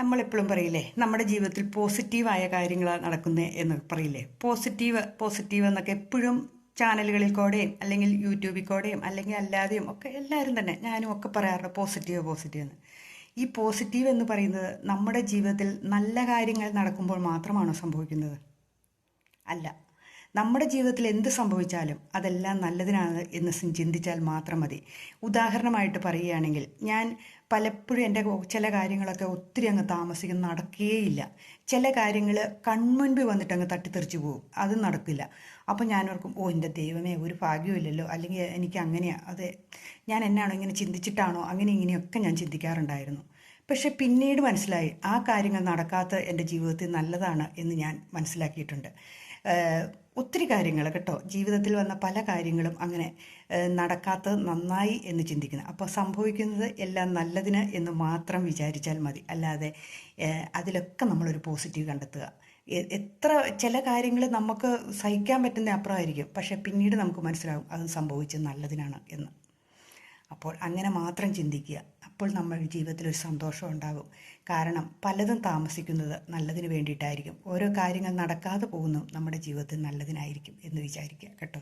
നമ്മളെപ്പോഴും പറയില്ലേ നമ്മുടെ ജീവിതത്തിൽ പോസിറ്റീവായ കാര്യങ്ങളാണ് നടക്കുന്നത് എന്ന് പറയില്ലേ? പോസിറ്റീവ് പോസിറ്റീവ് എന്നൊക്കെ എപ്പോഴും ചാനലുകളിൽ കൂടെയും അല്ലെങ്കിൽ യൂട്യൂബിൽ കൂടെയും അല്ലെങ്കിൽ അല്ലാതെയും ഒക്കെ എല്ലാവരും തന്നെ ഞാനും ഒക്കെ പറയാറുണ്ട് പോസിറ്റീവ് പോസിറ്റീവ് എന്ന്. ഈ പോസിറ്റീവ് എന്ന് പറയുന്നത് നമ്മുടെ ജീവിതത്തിൽ നല്ല കാര്യങ്ങൾ നടക്കുമ്പോൾ മാത്രമാണോ സംഭവിക്കുന്നത്? അല്ല. നമ്മുടെ ജീവിതത്തിൽ എന്ത് സംഭവിച്ചാലും അതെല്ലാം നല്ലതിനാണ് എന്ന് ചിന്തിച്ചാൽ മാത്രം മതി. ഉദാഹരണമായിട്ട് പറയുകയാണെങ്കിൽ ഞാൻ പലപ്പോഴും എന്റെ ചില കാര്യങ്ങളൊക്കെ ഒത്തിരി അങ്ങ് താമസിക്കും നടക്കുകയില്ല ചില കാര്യങ്ങൾ കൺമുൻപിൽ വന്നിട്ട് അങ്ങ് തട്ടിത്തെറിച്ച് പോകും. അത് നടക്കില്ല. അപ്പോൾ ഞാൻ ഓർക്കും ഓ എന്റെ ദൈവമേ ഒരു ഭാഗ്യമില്ലല്ലോ അല്ലെങ്കിൽ എനിക്ക് അങ്ങനെയാണ് അതെ ഞാൻ എന്നാണോ ഇങ്ങനെ ചിന്തിച്ചിട്ടാണോ? അങ്ങനെ ഇങ്ങനെയൊക്കെ ഞാൻ ചിന്തിക്കാറുണ്ടായിരുന്നു. പക്ഷെ പിന്നീട് മനസ്സിലായി ആ കാര്യങ്ങൾ നടക്കാത്ത എന്റെ ജീവിതത്തിൽ നല്ലതാണ് എന്ന് ഞാൻ മനസ്സിലാക്കിയിട്ടുണ്ട്. ഒത്തിരി കാര്യങ്ങൾ കേട്ടോ. ജീവിതത്തിൽ വന്ന പല കാര്യങ്ങളും അങ്ങനെ നടക്കാത്തത് നന്നായി എന്ന് ചിന്തിക്കുന്നു. അപ്പോൾ സംഭവിക്കുന്നത് എല്ലാം നല്ലതിന് എന്ന് മാത്രം വിചാരിച്ചാൽ മതി. അല്ലാതെ അതിലൊക്കെ നമ്മളൊരു പോസിറ്റീവ് കണ്ടെത്തുക. എത്ര ചില കാര്യങ്ങൾ നമുക്ക് സഹിക്കാൻ പറ്റുന്ന അപ്പുറമായിരിക്കും. പക്ഷെ പിന്നീട് നമുക്ക് മനസ്സിലാകും അത് സംഭവിച്ചത് നല്ലതിനാണ് എന്ന്. അപ്പോൾ അങ്ങനെ മാത്രം ചിന്തിക്കുക. അപ്പോൾ നമ്മുടെ ജീവിതത്തിൽ ഒരു സന്തോഷം ഉണ്ടാകും. കാരണം പലതും താമസിക്കുന്നത് നല്ലതിന് വേണ്ടിയിട്ടായിരിക്കും. ഓരോ കാര്യങ്ങൾ നടക്കാതെ പോകുന്നു നമ്മുടെ ജീവിതത്തിൽ നല്ലതിനായിരിക്കും എന്ന് വിചാരിക്കുക. കേട്ടോ?